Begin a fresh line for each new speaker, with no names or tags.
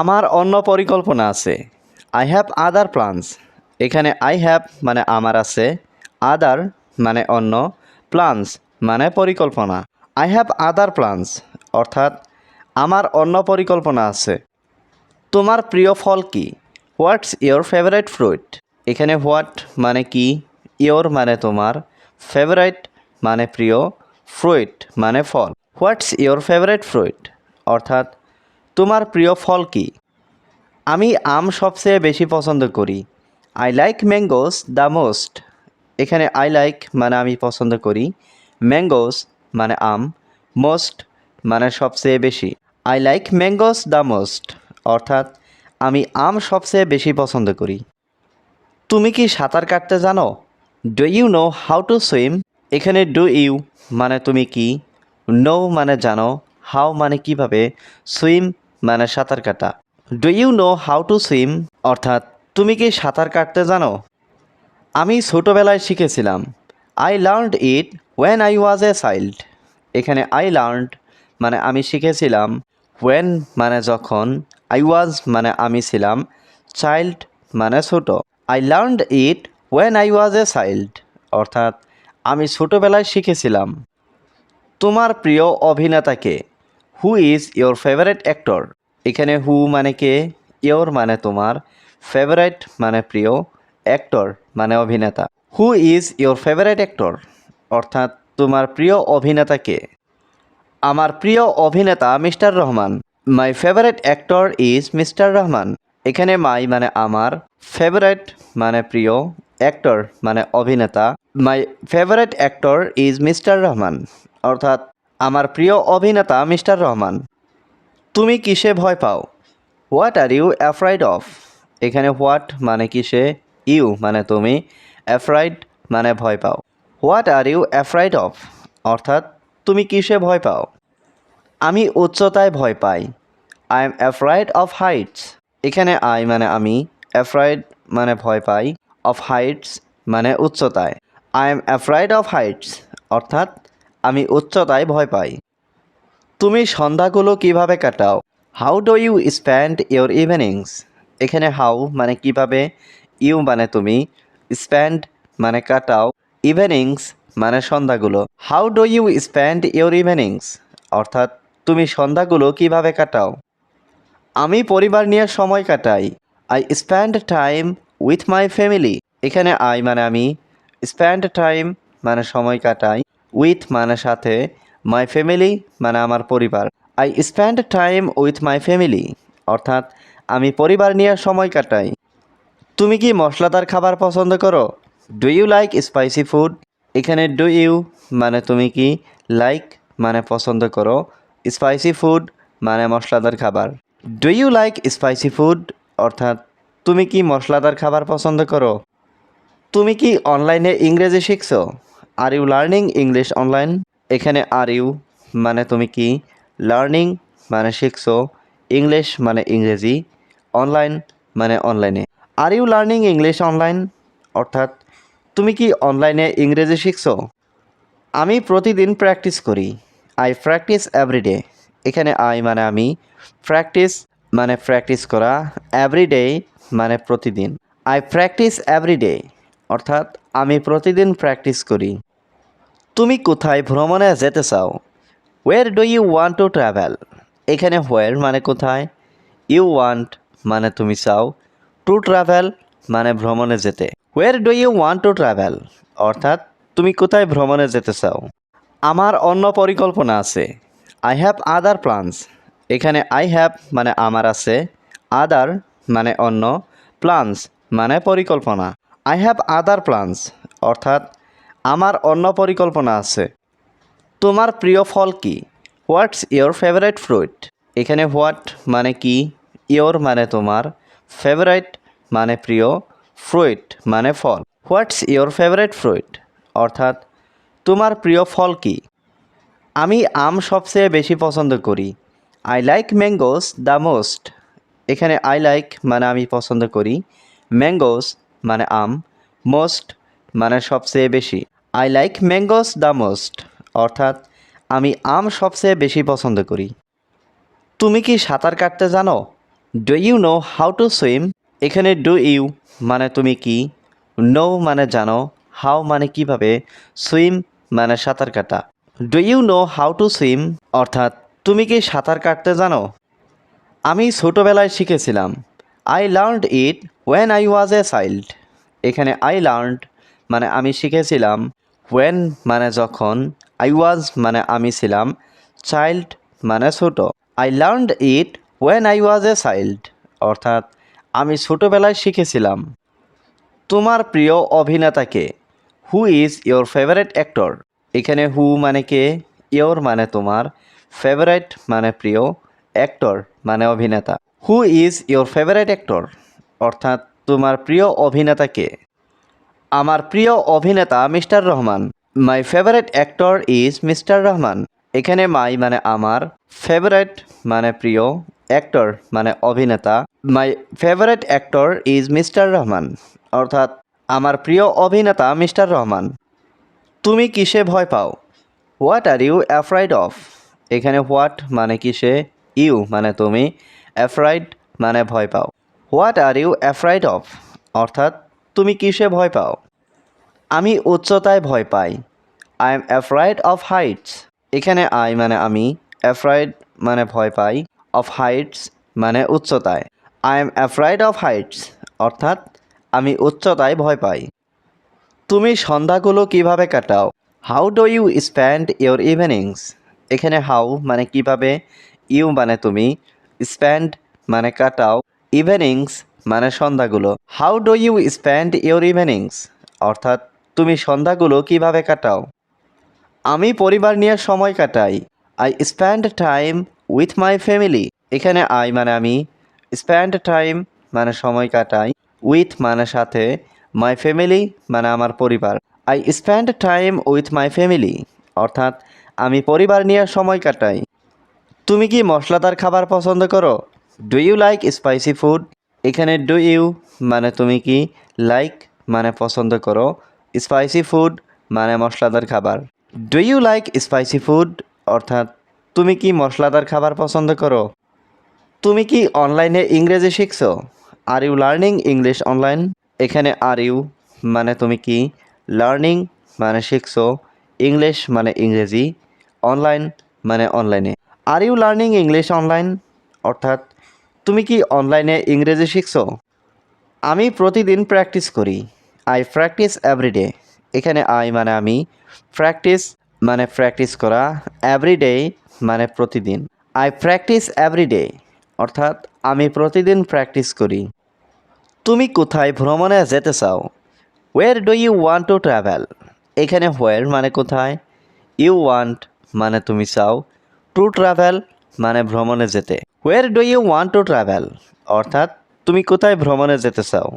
আমার অন্য পরিকল্পনা আছে। আই হ্যাভ আদার প্ল্যানস এখানে আই হ্যাভ মানে আমার আছে। আদার মানে অন্য। প্ল্যানস মানে পরিকল্পনা। আই হ্যাভ আদার প্ল্যানস অর্থাৎ আমার অন্য পরিকল্পনা আছে। তোমার প্রিয় ফল কি? হোয়াটস ইয়োর ফেভারিট ফ্রুট এখানে হোয়াট মানে কি? ইয়োর মানে তোমার। ফেভারিট মানে প্রিয়। ফ্রুইট মানে ফল। হোয়াটস ইয়োর ফেভারিট ফ্রুইট অর্থাৎ তোমার প্রিয় ফল কি? আমি আম সবচেয়ে বেশি পছন্দ করি। I like mangoes the most এখানে আই লাইক মানে আমি পছন্দ করি। ম্যাঙ্গোস মানে আম। মোস্ট মানে সবচেয়ে বেশি। I like mangoes the most অর্থাৎ আমি আম সবচেয়ে বেশি পছন্দ করি। তুমি কি সাঁতার কাটতে জানো? Do you know how to swim এখানে ডু ইউ মানে তুমি কি? নো মানে জানো। হাউ মানে কীভাবে? সুইম মানে সাঁতার কাটা। Do you know how to swim অর্থাৎ, তুমি কি সাঁতার কাটতে জানো? আমি ছোটোবেলায় শিখেছিলাম I learned it when I was a child এখানে আই লার্নড মানে আমি শিখেছিলাম ওয়েন মানে যখন আই ওয়াজ মানে আমি ছিলাম চাইল্ড মানে ছোট। I learned it when I was a child অর্থাৎ, আমি ছোটোবেলায় শিখেছিলাম। তোমার প্রিয় অভিনেতাকে who is your favourite actor এখানে হু মানে কে ইয়োর মানে তোমার ফেভারিট মানে প্রিয় অ্যাক্টর মানে অভিনেতা। Who is your favourite actor অর্থাৎ তোমার প্রিয় অভিনেতা কে? আমার প্রিয় অভিনেতা mister Rahman. My favourite actor is mister Rahman. এখানে মাই মানে আমার ফেভারিট মানে প্রিয় অ্যাক্টর মানে অভিনেতা। My favourite actor is mister Rahman. অর্থাৎ আমার প্রিয় অভিনেতা মিস্টার রহমান। তুমি কিসে ভয় পাও? What are you afraid of এখানে হোয়াট মানে কিসে? ইউ মানে তুমি। অ্যাফ্রাইড মানে ভয় পাও। What are you afraid of অর্থাৎ তুমি কিসে ভয় পাও? আমি উচ্চতায় ভয় পাই। I am afraid of heights এখানে আই মানে আমি। অ্যাফ্রাইড মানে ভয় পাই। অফ হাইটস মানে উচ্চতায়। I am afraid of heights অর্থাৎ আমি উচ্চতায় ভয় পাই। তুমি সন্ধ্যাগুলো কীভাবে কাটাও? How do you spend your evenings এখানে হাউ মানে কীভাবে ইউ মানে তুমি স্পেন্ড মানে কাটাও ইভিনিংস মানে সন্ধ্যাগুলো। How do you spend your evenings অর্থাৎ তুমি সন্ধ্যাগুলো কীভাবে কাটাও? আমি পরিবার নিয়ে সময় কাটাই। I spend time with my family এখানে আই মানে আমি স্পেন্ড টাইম মানে সময় কাটাই। উইথ মানে সাথে মাই ফ্যামিলি মানে আমার পরিবার। I spend time with my family অর্থাৎ আমি পরিবার নিয়ে সময় কাটাই। তুমি কি মশলাদার খাবার পছন্দ করো? Do you like spicy food এখানে ডু ইউ মানে তুমি কি লাইক মানে পছন্দ করো? স্পাইসি ফুড মানে মশলাদার খাবার। Do you like spicy food অর্থাৎ তুমি কি মশলাদার খাবার পছন্দ করো? তুমি কি অনলাইনে ইংরেজি শিখছো? Are you learning English online এখানে আর ইউ মানে তুমি কি? লার্নিং মানে শিখছো। ইংলিশ মানে ইংরেজি। অনলাইন মানে অনলাইনে are you learning English online অর্থাৎ, তুমি কি অনলাইনে ইংরেজি শিখছো? আমি প্রতিদিন প্র্যাকটিস করি। আই প্র্যাকটিস এভরিডে এখানে আই মানে আমি। প্র্যাকটিস মানে প্র্যাকটিস করা। এভরিডে মানে প্রতিদিন। আই প্র্যাকটিস এভরিডে অর্থাৎ, আমি প্রতিদিন প্র্যাকটিস করি। তুমি কোথায় ভ্রমণে যেতে চাও? Where do you want to travel এখানে হোয়ার মানে কোথায়? ইউ ওয়ান্ট মানে তুমি চাও টু ট্রাভেল মানে ভ্রমণে যেতে। Where do you want to travel অর্থাৎ তুমি কোথায় ভ্রমণে যেতে চাও? আমার অন্য পরিকল্পনা আছে। আই হ্যাভ আদার প্ল্যানস এখানে আই হ্যাভ মানে আমার আছে। আদার মানে অন্য। প্ল্যানস মানে পরিকল্পনা। আই হ্যাভ আদার প্ল্যানস অর্থাৎ আমার অন্য পরিকল্পনা আছে। তোমার প্রিয় ফল কি? হোয়াটস ইয়োর ফেভারিট ফ্রুট এখানে হোয়াট মানে কি? ইয়োর মানে তোমার। ফেভারিট মানে প্রিয়। ফ্রুইট মানে ফল। হোয়াটস ইয়োর ফেভারিট ফ্রুইট অর্থাৎ, তোমার প্রিয় ফল কি? আমি আম সবচেয়ে বেশি পছন্দ করি। I like mangoes the most এখানে আই লাইক মানে আমি পছন্দ করি। ম্যাঙ্গোস মানে আম। মোস্ট মানে সবচেয়ে বেশি। I like mangoes the most অর্থাৎ, আমি আম সবচেয়ে বেশি পছন্দ করি। তুমি কি সাঁতার কাটতে জানো? Do you know how to swim এখানে ডু ইউ মানে তুমি কি? নো মানে জানো। হাউ মানে কীভাবে? সুইম মানে সাঁতার কাটা। Do you know how to swim অর্থাৎ, তুমি কি সাঁতার কাটতে জানো? আমি ছোটোবেলায় শিখেছিলাম। I learned it when I was a child এখানে আই লার্নড মানে আমি শিখেছিলাম ওয়েন মানে যখন আই ওয়াজ মানে আমি ছিলাম চাইল্ড মানে ছোট। I learned it when I was a child অর্থাৎ আমি ছোটোবেলায় শিখেছিলাম। তোমার প্রিয় অভিনেতাকে who is your favourite actor এখানে হু মানে কে? ইয়োর মানে তোমার ফেভারেট মানে প্রিয় অ্যাক্টর মানে অভিনেতা। Who is your favourite actor অর্থাৎ তোমার প্রিয় অভিনেতাকে আমার প্রিয় অভিনেতা mister Rahman. My favourite actor is mister Rahman. এখানে মাই মানে আমার ফেভারেট মানে প্রিয় অ্যাক্টর মানে অভিনেতা। My favourite actor is mister Rahman. অর্থাৎ আমার প্রিয় অভিনেতা মিস্টার রহমান। তুমি কিসে ভয় পাও? What are you afraid of এখানে হোয়াট মানে কিসে? ইউ মানে তুমি। অ্যাফ্রাইড মানে ভয় পাও। What are you afraid of অর্থাৎ তুমি কিসে ভয় পাও? আমি উচ্চতায় ভয় পাই। I am afraid of heights এখানে আই মানে আমি অ্যাফ্রাইড মানে ভয় পাই অফ হাইটস মানে উচ্চতায়। I am afraid of heights অর্থাৎ আমি উচ্চতায় ভয় পাই। তুমি সন্ধ্যাগুলো কীভাবে কাটাও? How do you spend your evenings এখানে হাউ মানে কীভাবে ইউ মানে তুমি স্পেন্ড মানে কাটাও। ইভিনিংস মানে সন্ধ্যাগুলো। How do you spend your evenings অর্থাৎ, তুমি সন্ধ্যাগুলো কীভাবে কাটাও? আমি পরিবার নিয়ে সময় কাটাই। I spend time with my family এখানে আই মানে আমি। স্পেন্ড টাইম মানে সময় কাটাই। উইথ মানে সাথে। মাই ফ্যামিলি মানে আমার পরিবার। I spend time with my family অর্থাৎ, আমি পরিবার নিয়ে সময় কাটাই। তুমি কি মশলাদার খাবার পছন্দ করো? Do you like spicy food এখানে ডু ইউ মানে তুমি কি লাইক মানে পছন্দ করো স্পাইসি ফুড মানে মশলাদার খাবার। Do you like spicy food অর্থাৎ তুমি কি মশলাদার খাবার পছন্দ করো? তুমি কি অনলাইনে ইংরেজি শিখছো? Are you learning English online এখানে আর ইউ মানে তুমি কি লার্নিং মানে শিখছো? ইংলিশ মানে ইংরেজি অনলাইন মানে অনলাইনে are you learning English online অর্থাৎ তুমি কি অনলাইনে ইংরেজি শিখছো? আমি প্রতিদিন প্র্যাকটিস করি। আই প্র্যাকটিস এভরিডে এখানে আই মানে আমি। প্র্যাকটিস মানে প্র্যাকটিস করা। এভরিডে মানে প্রতিদিন। আই প্র্যাকটিস এভরিডে অর্থাৎ আমি প্রতিদিন প্র্যাকটিস করি। তুমি কোথায় ভ্রমণে যেতে চাও? Where do you want to travel এখানে হোয়ার মানে কোথায়? ইউ ওয়ান্ট মানে তুমি চাও। টু ট্রাভেল মানে ভ্রমণে যেতে। Where do you want to travel অর্থাৎ, তুমি কোথায় ভ্রমণে যেতে চাও?